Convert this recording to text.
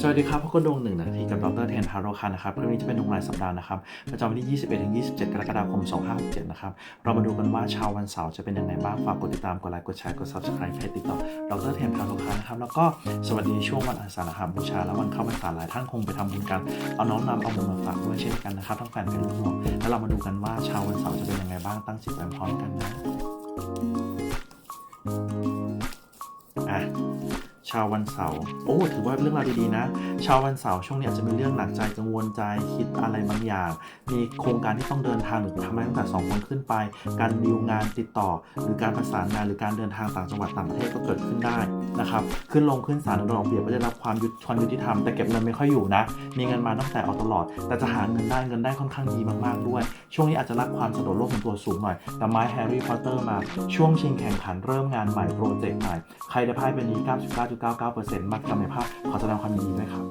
สวัสดีครับพวกคนดวงหนึ่งนาทีกับดรเทนทาโรคันนะครับเรื่องนี้จะเป็นดวงรายสัปดาห์นะครับประจำวันที่ 21ถึง27 กรกฎาคม 2567 นะครับ เรามาดูกันว่าชาววันเสาร์จะเป็นยังไงบ้าง ฝากกดติดตาม กดไลค์ กดแชร์ กด subscribe ให้ติดต่อดรเทนทาโรคันนะครับ แล้วก็สวัสดีช่วงวันอาสาฬหบูชา และวันเข้าพรรษาหลายท่านคงไปทำบุญกัน เอาน้อมนำเอาบุญมาฝากด้วยเช่นกันนะครับทั้งแฟนเพลงทุกคนแล้วเรามาดูกันว่าชาววันเสาร์จะเป็นยังไงบ้าง ตั้งจิตไว้พร้อมกันนะอะ ชาววันเสาร์โอ้ถือว่าเรื่องราวดีๆนะ ชาววันเสาร์ช่วงนี้อาจจะมีเรื่องหนักใจกังวลใจคิดอะไรบางอย่าง มีโครงการที่ต้องเดินทางหรือทำอะไรตั้งแต่สองคนขึ้นไป การดีลงานติดต่อ หรือการประสานงานหรือการเดินทางต่างจังหวัดต่างประเทศก็เกิดขึ้นได้ นะครับขึ้นลงขึ้นศาลโดนเอาเปรียบไม่ได้รับความยุติความยุติธรรมแต่เก็บเงินไม่ค่อยอยู่นะ มีเงินมาตั้งแต่เอาตลอด แต่จะหาเงินได้เงินได้ค่อนข้างดีมากๆด้วย ช่วงนี้อาจจะรับความสะดวกโลกของตัวสูงหน่อย แต่ไม้แฮร์รี่พอตเตอร์มาช่วงชิงแข่งขันเริ่มงานใหม่โปรเจกต์ใหม่ใครได้ไพ่เป็นนี้ 99.99%มักจะไม่พลาดขอแสดงความยินดีด้วยครับ